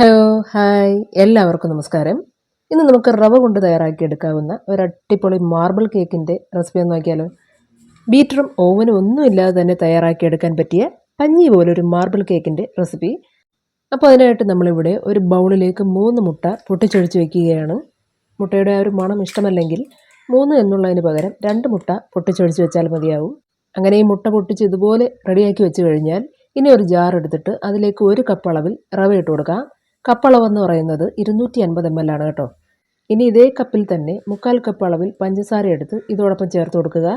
Hello hi. എല്ലാവർക്കും നമസ്കാരം. ഇന്ന് നമുക്ക് റവ കൊണ്ട് തയ്യാറാക്കിയെടുക്കാവുന്ന ഒരു അടിപൊളി മാർബിൾ കേക്കിന്റെ റെസിപ്പി ഒന്ന് നോക്കിയാലോ. ബീറ്ററും ഓവനും ഒന്നും ഇല്ലാതെ തന്നെ തയ്യാറാക്കിയെടുക്കാൻ പറ്റിയ പഞ്ഞി പോലെ ഒരു മാർബിൾ കേക്കിന്റെ റെസിപ്പി. അപ്പോൾ അതിനായിട്ട് നമ്മളിവിടെ ഒരു ബൗളിലേക്ക് മൂന്ന് മുട്ട പൊട്ടിച്ചൊഴിച്ച് വയ്ക്കുകയാണ് മുട്ടയുടെ ആ ഒരു മണം ഇഷ്ടമല്ലെങ്കിൽ മൂന്ന് എന്നുള്ളതിന് പകരം രണ്ട് മുട്ട പൊട്ടിച്ചൊഴിച്ച് വെച്ചാൽ മതിയാവും. അങ്ങനെ ഈ മുട്ട പൊട്ടിച്ച് ഇതുപോലെ റെഡിയാക്കി വെച്ച് കഴിഞ്ഞാൽ ഇനി ഒരു ജാർ എടുത്തിട്ട് അതിലേക്ക് ഒരു കപ്പ് അളവിൽ റവ ഇട്ട് കൊടുക്കാം. കപ്പ് അളവെന്ന് പറയുന്നത് ഇരുന്നൂറ്റി അൻപത് എം എൽ ആണ് കേട്ടോ. ഇനി ഇതേ കപ്പിൽ തന്നെ മുക്കാൽ കപ്പ് അളവിൽ പഞ്ചസാര എടുത്ത് ഇതോടൊപ്പം ചേർത്ത് കൊടുക്കുക.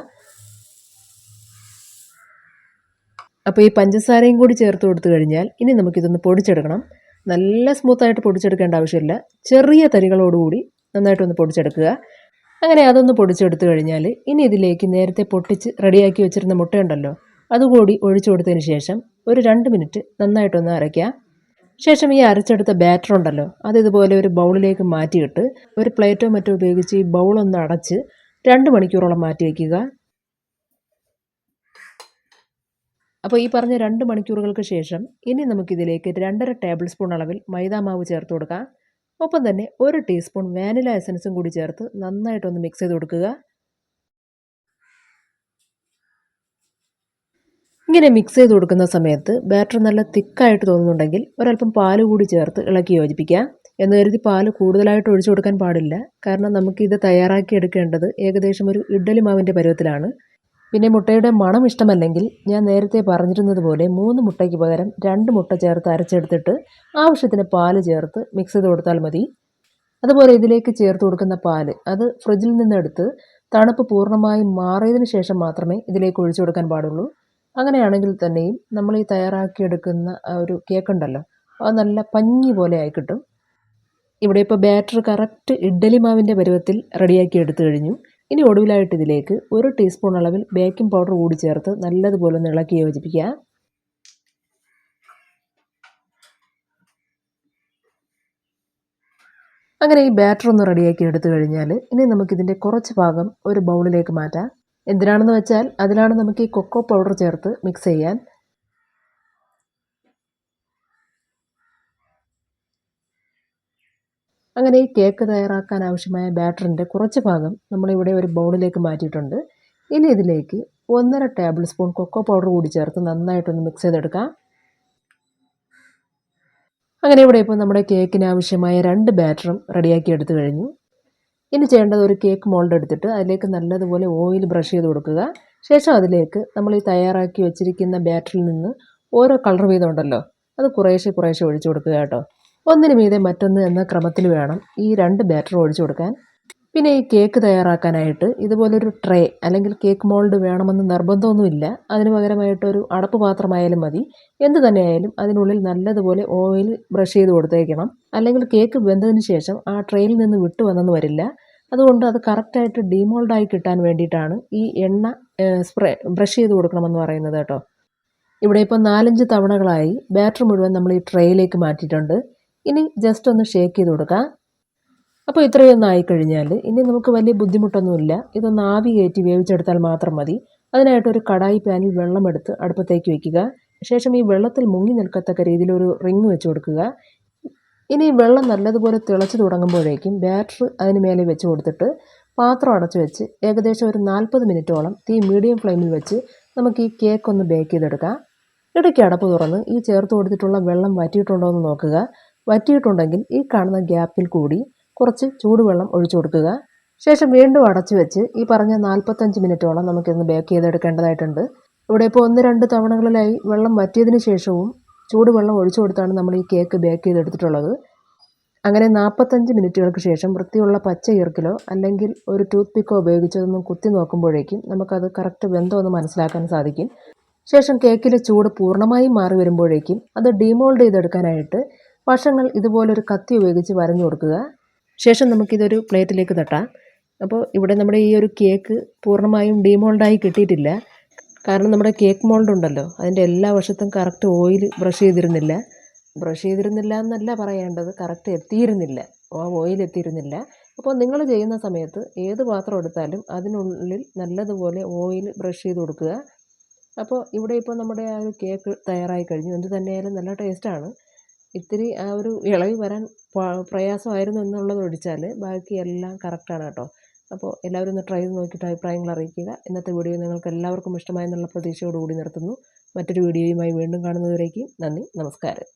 അപ്പോൾ ഈ പഞ്ചസാരയും കൂടി ചേർത്ത് കൊടുത്തു കഴിഞ്ഞാൽ ഇനി നമുക്കിതൊന്ന് പൊടിച്ചെടുക്കണം. നല്ല സ്മൂത്തായിട്ട് പൊടിച്ചെടുക്കേണ്ട ആവശ്യമില്ല. ചെറിയ തരികളോടുകൂടി നന്നായിട്ടൊന്ന് പൊടിച്ചെടുക്കുക. അങ്ങനെ അതൊന്ന് പൊടിച്ചെടുത്തു കഴിഞ്ഞാൽ ഇനി ഇതിലേക്ക് നേരത്തെ പൊട്ടിച്ച് റെഡിയാക്കി വെച്ചിരുന്ന മുട്ടയുണ്ടല്ലോ അതുകൂടി ഒഴിച്ചു കൊടുത്തതിന് ശേഷം ഒരു രണ്ട് മിനിറ്റ് നന്നായിട്ടൊന്ന് അരയ്ക്കുക. ശേഷം ഈ അരച്ചെടുത്ത ബാറ്റർ ഉണ്ടല്ലോ അത് ഇതുപോലെ ഒരു ബൗളിലേക്ക് മാറ്റിയിട്ട് ഒരു പ്ലേറ്റോ മറ്റോ ഉപയോഗിച്ച് ഈ ബൗളൊന്ന് അടച്ച് രണ്ട് മണിക്കൂറോളം മാറ്റി വയ്ക്കുക അപ്പോൾ ഈ പറഞ്ഞ രണ്ട് മണിക്കൂറുകൾക്ക് ശേഷം ഇനി നമുക്കിതിലേക്ക് രണ്ടര ടേബിൾ സ്പൂൺ അളവിൽ മൈദാമാവ് ചേർത്ത് കൊടുക്കാം. ഒപ്പം തന്നെ ഒരു ടീസ്പൂൺ വാനില എസൻസും കൂടി ചേർത്ത് നന്നായിട്ടൊന്ന് മിക്സ് ചെയ്ത് കൊടുക്കുക. ഇങ്ങനെ മിക്സ് ചെയ്ത് കൊടുക്കുന്ന സമയത്ത് ബാറ്റർ നല്ല തിക്കായിട്ട് തോന്നുന്നുണ്ടെങ്കിൽ ഒരല്പം പാൽ കൂടി ചേർത്ത് ഇളക്കി യോജിപ്പിക്കാം എന്ന് കരുതി പാൽ കൂടുതലായിട്ട് ഒഴിച്ചു കൊടുക്കാൻ പാടില്ല. കാരണം നമുക്കിത് തയ്യാറാക്കി എടുക്കേണ്ടത് ഏകദേശം ഒരു ഇഡ്ഡലി മാവിന്റെ പരുവത്തിലാണ്. പിന്നെ മുട്ടയുടെ മണം ഇഷ്ടമല്ലെങ്കിൽ ഞാൻ നേരത്തെ പറഞ്ഞിരുന്നത് പോലെ മൂന്ന് മുട്ടയ്ക്ക് പകരം രണ്ട് മുട്ട ചേർത്ത് അരച്ചെടുത്തിട്ട് ആവശ്യത്തിന് പാൽ ചേർത്ത് മിക്സ് ചെയ്ത് കൊടുത്താൽ മതി. അതുപോലെ ഇതിലേക്ക് ചേർത്ത് കൊടുക്കുന്ന പാൽ അത് ഫ്രിഡ്ജിൽ നിന്നെടുത്ത് തണുപ്പ് പൂർണമായും മാറിയതിന് ശേഷം മാത്രമേ ഇതിലേക്ക് ഒഴിച്ചു കൊടുക്കാൻ പാടുള്ളൂ. അങ്ങനെയാണെങ്കിൽ തന്നെയും നമ്മൾ ഈ തയ്യാറാക്കിയെടുക്കുന്ന ആ ഒരു കേക്ക് ഉണ്ടല്ലോ അത് നല്ല പഞ്ഞി പോലെ ആയി കിട്ടും. ഇവിടെ ഇപ്പോൾ ബാറ്റർ കറക്റ്റ് ഇഡ്ഡലി മാവിന്റെ പരുവത്തിൽ റെഡിയാക്കി എടുത്തു കഴിഞ്ഞു. ഇനി ഒടുവിലായിട്ട് ഇതിലേക്ക് ഒരു ടീസ്പൂൺ അളവിൽ ബേക്കിംഗ് പൗഡർ കൂടി ചേർത്ത് നല്ലതുപോലെ ഒന്ന് ഇളക്കി യോജിപ്പിക്കുക. അങ്ങനെ ഈ ബാറ്റർ ഒന്ന് റെഡിയാക്കി എടുത്തു കഴിഞ്ഞാൽ ഇനി നമുക്കിതിന്റെ കുറച്ച് ഭാഗം ഒരു ബൗളിലേക്ക് മാറ്റാം. എന്തിനാണെന്ന് വെച്ചാൽ അതിലാണ് നമുക്ക് ഈ കൊക്കോ പൗഡർ ചേർത്ത് മിക്സ് ചെയ്യാൻ. അങ്ങനെ ഈ കേക്ക് തയ്യാറാക്കാൻ ആവശ്യമായ ബാറ്ററിന്റെ കുറച്ച് ഭാഗം നമ്മളിവിടെ ഒരു ബൗളിലേക്ക് മാറ്റിയിട്ടുണ്ട്. ഇനി ഇതിലേക്ക് ഒന്നര ടേബിൾ സ്പൂൺ കൊക്കോ പൗഡർ കൂടി ചേർത്ത് നന്നായിട്ടൊന്ന് മിക്സ് ചെയ്തെടുക്കാം. അങ്ങനെ ഇവിടെ ഇപ്പോൾ നമ്മുടെ കേക്കിന് ആവശ്യമായ രണ്ട് ബാറ്ററും റെഡിയാക്കി എടുത്തു കഴിഞ്ഞു. ഇനി ചെയ്യേണ്ടത് ഒരു കേക്ക് മോൾഡ് എടുത്തിട്ട് അതിലേക്ക് നല്ലതുപോലെ ഓയിൽ ബ്രഷ് ചെയ്ത് കൊടുക്കുക. ശേഷം അതിലേക്ക് നമ്മൾ ഈ തയ്യാറാക്കി വെച്ചിരിക്കുന്ന ബാറ്ററിൽ നിന്ന് ഓരോ കളർ വീതം ഉണ്ടല്ലോ അത് കുറേശ്ശെ കുറേശ്ശെ ഒഴിച്ചു കൊടുക്കുക കേട്ടോ. ഒന്നിന് മീതെ മറ്റൊന്ന് എന്ന ക്രമത്തിൽ വേണം ഈ രണ്ട് ബാറ്റർ ഒഴിച്ചു കൊടുക്കാൻ. പിന്നെ ഈ കേക്ക് തയ്യാറാക്കാനായിട്ട് ഇതുപോലൊരു ട്രേ അല്ലെങ്കിൽ കേക്ക് മോൾഡ് വേണമെന്ന് നിർബന്ധമൊന്നുമില്ല. അതിന് പകരമായിട്ടൊരു അടപ്പ് പാത്രമായാലും മതി. എന്ത് തന്നെയായാലും അതിനുള്ളിൽ നല്ലതുപോലെ ഓയിൽ ബ്രഷ് ചെയ്ത് കൊടുത്തേക്കണം. അല്ലെങ്കിൽ കേക്ക് വെന്തതിന് ശേഷം ആ ട്രേയിൽ നിന്ന് വിട്ടു വന്നെന്ന് വരില്ല. അതുകൊണ്ട് അത് കറക്റ്റായിട്ട് ഡീമോൾഡായി കിട്ടാൻ വേണ്ടിയിട്ടാണ് ഈ എണ്ണ സ്പ്രേ ബ്രഷ് ചെയ്ത് കൊടുക്കണമെന്ന് പറയുന്നത് കേട്ടോ. ഇവിടെ ഇപ്പോൾ നാലഞ്ച് തവണകളായി ബാറ്റർ മുഴുവൻ നമ്മൾ ഈ ട്രേയിലേക്ക് മാറ്റിയിട്ടുണ്ട്. ഇനി ജസ്റ്റ് ഒന്ന് ഷേക്ക് ചെയ്ത് കൊടുക്കാം. അപ്പോൾ ഇത്രയൊന്നും ആയിക്കഴിഞ്ഞാൽ ഇനി നമുക്ക് വലിയ ബുദ്ധിമുട്ടൊന്നുമില്ല. ഇതൊന്ന് ആവി കയറ്റി വേവിച്ചെടുത്താൽ മാത്രം മതി. അതിനായിട്ട് ഒരു കടായി പാനിൽ വെള്ളമെടുത്ത് അടുപ്പത്തേക്ക് വയ്ക്കുക ശേഷം ഈ വെള്ളത്തിൽ മുങ്ങി നിൽക്കത്തക്ക രീതിയിൽ ഒരു റിങ് വെച്ച് കൊടുക്കുക. ഇനി വെള്ളം നല്ലതുപോലെ തിളച്ച് തുടങ്ങുമ്പോഴേക്കും ബാറ്റർ അതിന് മേലെ വെച്ച് കൊടുത്തിട്ട് പാത്രം അടച്ചു വെച്ച് ഏകദേശം ഒരു നാൽപ്പത് മിനിറ്റോളം തീ മീഡിയം ഫ്ലെയിമിൽ വെച്ച് നമുക്ക് ഈ കേക്ക് ഒന്ന് ബേക്ക് ചെയ്തെടുക്കാം. ഇടയ്ക്ക് അടപ്പ് തുറന്ന് ഈ ചേർത്ത് കൊടുത്തിട്ടുള്ള വെള്ളം വറ്റിയിട്ടുണ്ടോ എന്ന് നോക്കുക. വറ്റിയിട്ടുണ്ടെങ്കിൽ ഈ കാണുന്ന ഗ്യാപ്പിൽ കൂടി കുറച്ച് ചൂടുവെള്ളം ഒഴിച്ചു കൊടുക്കുക. ശേഷം വീണ്ടും അടച്ചു വെച്ച് ഈ പറഞ്ഞ നാൽപ്പത്തഞ്ച് മിനിറ്റോളം നമുക്കിന്ന് ബേക്ക് ചെയ്തെടുക്കേണ്ടതായിട്ടുണ്ട്. ഇവിടെ ഇപ്പോൾ ഒന്ന് രണ്ട് തവണകളിലായി വെള്ളം വറ്റിയതിന് ശേഷവും ചൂടുവെള്ളം ഒഴിച്ചു കൊടുത്താണ് നമ്മൾ ഈ കേക്ക് ബേക്ക് ചെയ്തെടുത്തിട്ടുള്ളത്. അങ്ങനെ നാൽപ്പത്തഞ്ച് മിനിറ്റുകൾക്ക് ശേഷം വൃത്തിയുള്ള പച്ച ഈർക്കിലോ അല്ലെങ്കിൽ ഒരു ടൂത്ത് പിക്കോ ഉപയോഗിച്ചതൊന്നും കുത്തി നോക്കുമ്പോഴേക്കും നമുക്കത് കറക്റ്റ് ബന്ധമെന്ന് മനസ്സിലാക്കാൻ സാധിക്കും. ശേഷം കേക്കിലെ ചൂട് പൂർണമായും മാറി വരുമ്പോഴേക്കും അത് ഡീമോൾഡ് ചെയ്തെടുക്കാനായിട്ട് വശങ്ങൾ ഇതുപോലൊരു കത്തി ഉപയോഗിച്ച് വരഞ്ഞു കൊടുക്കുക. ശേഷം നമുക്കിതൊരു പ്ലേറ്റിലേക്ക് തട്ടാം. അപ്പോൾ ഇവിടെ നമ്മുടെ ഈ ഒരു കേക്ക് പൂർണമായും ഡീമോൾഡായി കിട്ടിയിട്ടില്ല. കാരണം നമ്മുടെ കേക്ക് മോൾഡ് ഉണ്ടല്ലോ. അതിന്റെ എല്ലാ വശത്തും കറക്റ്റ് ഓയിൽ ബ്രഷ് ചെയ്തിരുന്നില്ല. ബ്രഷ് ചെയ്തിരുന്നില്ല എന്നല്ല പറയേണ്ടത്. കറക്റ്റ് എത്തിയിരുന്നില്ല. ആ ഓയിൽ എത്തിയിരുന്നില്ല. അപ്പോൾ നിങ്ങൾ ചെയ്യുന്ന സമയത്ത് ഏത് പാത്രം എടുത്താലും അതിനുള്ളിൽ നല്ലതുപോലെ ഓയിൽ ബ്രഷ് ചെയ്ത് കൊടുക്കുക. അപ്പോൾ ഇവിടെ ഇപ്പോൾ നമ്മുടെ ആ ഒരു കേക്ക് തയ്യാറായി കഴിഞ്ഞു. എന്ത് തന്നെയായാലും നല്ല ടേസ്റ്റാണ്. ഇത്തിരി ആ ഒരു ഇളകി വരാൻ പ്രയാസമായിരുന്നു എന്നുള്ളത് ഒഴിച്ചാൽ ബാക്കി എല്ലാം കറക്റ്റാണ് കേട്ടോ. അപ്പോൾ എല്ലാവരും ഒന്ന് ട്രൈ ചെയ്ത് നോക്കിയിട്ട് അഭിപ്രായങ്ങൾ അറിയിക്കുക. ഇന്നത്തെ വീഡിയോ നിങ്ങൾക്ക് എല്ലാവർക്കും ഇഷ്ടമായെന്നുള്ള പ്രതീക്ഷയോടുകൂടി നിർത്തുന്നു. മറ്റൊരു വീഡിയോയുമായി വീണ്ടും കാണുന്നതുവരേക്കും നന്ദി നമസ്കാരം.